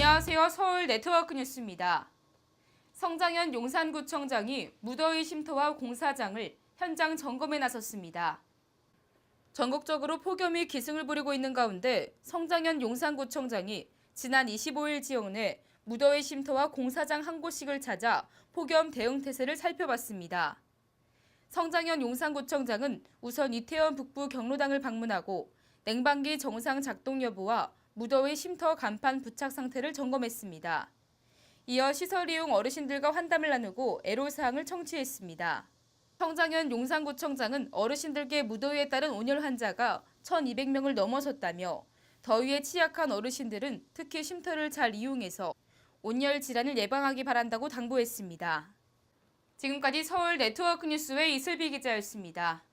안녕하세요. 서울 네트워크 뉴스입니다. 성장현 용산구청장이 무더위 쉼터와 공사장을 현장 점검에 나섰습니다. 전국적으로 폭염이 기승을 부리고 있는 가운데 성장현 용산구청장이 지난 25일 지역 내 무더위 쉼터와 공사장 한 곳씩을 찾아 폭염 대응 태세를 살펴봤습니다. 성장현 용산구청장은 우선 이태원 북부 경로당을 방문하고 냉방기 정상 작동 여부와 무더위 쉼터 간판 부착 상태를 점검했습니다. 이어 시설 이용 어르신들과 환담을 나누고 애로사항을 청취했습니다. 성장현 용산구청장은 어르신들께 무더위에 따른 온열 환자가 1,200명을 넘어섰다며 더위에 취약한 어르신들은 특히 쉼터를 잘 이용해서 온열 질환을 예방하기 바란다고 당부했습니다. 지금까지 서울 네트워크 뉴스의 이슬비 기자였습니다.